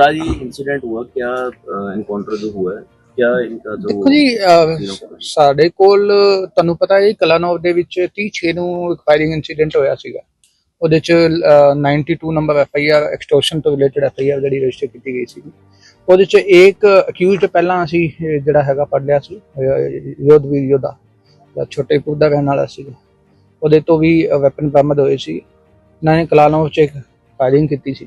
छपरा जी incident हुआ क्या encounter जो हुआ है क्या इनका जो ਦੇਖੋ ਜੀ ਅਹ, तीनों का- ਸਾਡੇ ਕੋਲ ਤੁਹਾਨੂੰ ਪਤਾ ਹੈ ਕਲਾਨੌਰ ਦੇ ਵਿੱਚ 30 ਨੂੰ ਇੱਕ ਫਾਇਰਿੰਗ ਇਨਸੀਡੈਂਟ ਹੋਇਆ ਸੀਗਾ ਉਹਦੇ ਚ ਅਹ, 92 number F I R extortion ਤੋਂ ਰਿਲੇਟਡ ਐਫ ਆਈ ਆਰ ਜਿਹੜੀ ਰਜਿਸਟਰ ਕੀਤੀ ਗਈ ਸੀ ਉਹਦੇ ਚ ਇੱਕ ਅਕਿਊਜ਼ਡ ਪਹਿਲਾਂ ਅਸੀਂ ਅਹ, ਜਿਹੜਾ ਹੈਗਾ ਫੜ ਲਿਆ ਸੀ ਅਹ, ਯੋਧਵੀਰ ਯੋਧਾ ਜਿਹੜਾ ਛੋਟੇਪੁਰ ਦਾ ਰਹਿਣ ਵਾਲਾ ਸੀ ਉਹਦੇ ਤੋਂ ਵੀ ਵੈਪਨ ਬਰਾਮਦ ਹੋਏ ਸੀ ਇਹਨਾਂ ਨੇ ਕਲਾਨੌਰ ਚ ਇੱਕ ਫਾਇਰਿੰਗ ਕੀਤੀ ਸੀ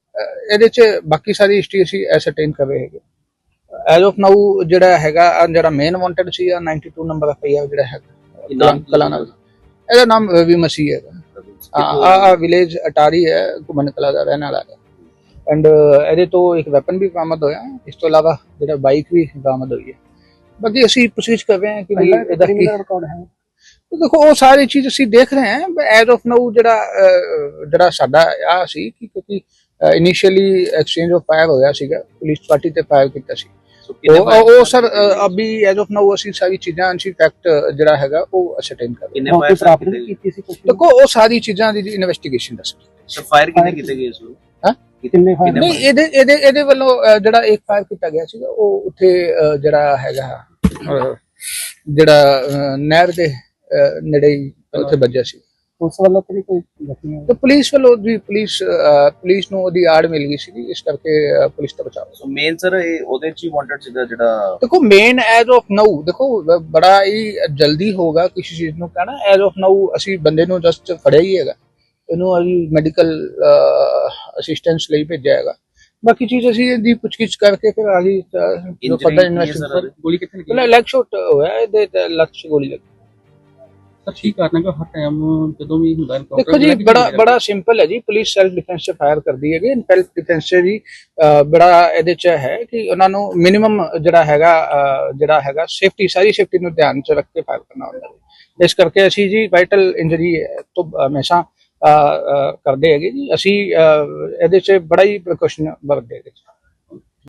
ਇਹਦੇ ਚ ਬਾਕੀ ਸਾਰੀ ਹਿਸਟਰੀ ਅਸੀਂ ਐਸਰਟੇਨ ਕਰ ਰਹੇ ਹੈਗੇ। ਐਜ਼ ਆਫ ਨਾਊ ਜਿਹੜਾ ਹੈਗਾ ਜਿਹੜਾ ਮੇਨ ਵਾਂਟਡ ਸੀ 92 ਨੰਬਰ ਦਾ ਪਈਆ ਜਿਹੜਾ ਹੈਗਾ ਨਾਮ ਕਲਾਨਾ ਇਹਦਾ ਨਾਮ ਰਵੀ ਮਸੀਹ ਹੈਗਾ। ਆ ਆ ਵਿਲੇਜ ਅਟਾਰੀ ਹੈ ਘੁੰਮਣ ਕਲਾ ਦਾ ਰਹਿਣ ਵਾਲਾ ਐਂਡ ਇਹਦੇ ਤੋਂ ਇੱਕ ਵੈਪਨ ਵੀ ਬਰਾਮਦ ਹੋਇਆ। ਇਸ ਤੋਂ ਇਲਾਵਾ ਜਿਹੜਾ ਬਾਈਕ ਵੀ ਬਰਾਮਦ ਹੋਈ ਹੈ। ਬਾਕੀ ਅਸੀਂ ਪੁੱਛਗਿੱਛ ਕਰ ਰਹੇ ਹਾਂ ਕਿ ਵੀ ਇਹਦਾ ਕੀ ਰਿਕਾਰਡ ਹੈ। ਦੇਖੋ ਉਹ ਸਾਰੀ ਚੀਜ਼ ਅਸੀਂ ਦੇਖ ਰਹੇ ਹਾਂ ਐਜ਼ ਆਫ ਨਾਊ ਜਿਹੜਾ ਜਿਹੜਾ ਸਾਡਾ ਆ ਸੀ ਕਿ ਕਿਉਂਕਿ ਇਨੀਸ਼ੀਅਲੀ ਐਕਸਚੇਂਜ ਆਫ ਫਾਇਰ ਹੋਇਆ ਸੀਗਾ ਪੁਲਿਸ ਪਾਰਟੀ ਤੇ ਫਾਇਰ ਕੀਤਾ ਸੀ। ਉਹ ਸਰ ਅਭੀ ਐਜ ਆਫ ਨਾਓ ਅਸੀਂ ਸਾਰੀ ਚੀਜ਼ਾਂ ਅਸੀਂ ਫੈਕਟ ਜਿਹੜਾ ਹੈਗਾ ਉਹ ਅਸਰਟੇਨ ਕਰ ਦੇਖੋ ਉਹ ਸਾਰੀ ਚੀਜ਼ਾਂ ਦੀ ਇਨਵੈਸਟੀਗੇਸ਼ਨ ਦੱਸ ਸਰ ਫਾਇਰ ਕਿੰਨੇ ਕੀਤੇ ਗਏ ਇਸ ਨੂੰ? ਕਿੰਨੇ ਫਾਇਰ ਨਹੀਂ ਇਹਦੇ ਇਹਦੇ ਇਹਦੇ ਵੱਲੋਂ ਜਿਹੜਾ ਇੱਕ ਫਾਇਰ ਕੀਤਾ ਗਿਆ ਸੀਗਾ ਉਹ ਉੱਥੇ ਜਿਹੜਾ ਹੈਗਾ ਜਿਹੜਾ ਨਹਿਰ ਦੇ ਨੇੜੇ ਉੱਥੇ ਵੱਜਿਆ ਸੀ। ਉਸ ਵੱਲੋਂ ਤੇ ਕੋਈ ਜ਼ਖਮੀ ਹੋਇਆ? ਤੇ ਪੁਲਿਸ ਵੱਲੋਂ ਵੀ ਪੁਲਿਸ ਅਹ, ਪੁਲਿਸ ਨੂੰ ਉਹਦੀ ਆੜ ਮਿਲ ਗਈ ਸੀ ਇਸ ਕਰਕੇ ਅਹ, ਪੁਲਿਸ ਤੇ ਬਚਾਅ ਸੋ ਮੇਨ ਸਰ ਇਹ ਉਹਦੇ ਚ ਹੀ ਵਾਂਟਡ ਸੀਗਾ ਜਿਹੜਾ ਦੇਖੋ ਮੇਨ ਐਜ਼ ਆਫ ਨਾਊ ਦੇਖੋ ਬ- ਬੜਾ ਹੀ ਜਲਦੀ ਹੋਗਾ ਕਿਸੇ ਚੀਜ਼ ਨੂੰ ਕਹਿਣਾ ਐਜ਼ ਆਫ ਨਾਊ ਅਸੀਂ ਬੰਦੇ ਨੂੰ ਜਸਟ ਫੜਿਆ ਹੀ ਹੈਗਾ। ਇਹਨੂੰ ਅਸੀਂ ਮੈਡੀਕਲ ਅਸਿਸਟੈਂਸ ਲਈ ਭੇਜਿਆ ਹੈਗਾ। ਬਾਕੀ ਚੀਜ਼ ਅਸੀਂ ਇਹਦੀ ਪੁੱਛਗਿੱਛ ਕਰਕੇ ਫਿਰ ਆਗੇ ਜੋ Injury ਫਰਦਰ ਕੀ ਹੈ ਇਨਵੈਸਟੀਗੇਸ਼ਨ sir? ਗੋਲੀ ਕਿੱਥੇ ਲੱਗੀ ਲੈਗ ਸ਼ਾਟ ਹੋਇਆ ਇਹਦੇ ਤੇ ਲੱਤ 'ਚ ਗੋਲੀ ਲੱਗੀ। ਸਰ ਕਰਨਾ ਕਿ ਹਰ ਟਾਈਮ ਜਦੋਂ ਵੀ ਹੁੰਦਾ ਦੇਖੋ ਜੀ ਕਿ ਬੜਾ ਬੜਾ ਸਿੰਪਲ ਹੈ ਜੀ ਪੁਲਿਸ ਸੈਲਫ ਡਿਫੈਂਸ 'ਚ ਫਾਇਰ ਕਰਦੀ ਹੈਗੀ। ਸੈਲਫ ਡਿਫੈਂਸ 'ਚ ਵੀ ਅਹ, ਬੜਾ ਇਹਦੇ 'ਚ ਹੈ ਕਿ ਉਹਨਾਂ ਨੂੰ ਮਿਨੀਮਮ ਜਿਹੜਾ ਹੈਗਾ ਜਿਹੜਾ ਹੈਗਾ ਸੇਫਟੀ ਸਾਰੀ ਸੇਫਟੀ ਨੂੰ ਧਿਆਨ 'ਚ ਰੱਖ ਕੇ ਫਾਇਰ ਕਰਨਾ ਹੁੰਦਾ ਹੈ ਇਸ ਕਰਕੇ ਅਸੀਂ ਜੀ ਵਾਈਟਲ ਇੰਜਰੀ ਤੋਂ ਹਮੇਸ਼ਾ ਕਰਦੇ ਹੈਗੇ ਜੀ। ਅਸੀਂ ਇਹਦੇ 'ਚ ਬੜਾ ਹੀ ਪ੍ਰੀਕਾਸ਼ਨ ਵਰਤਦੇ ਹੈਗੇ ਜੀ।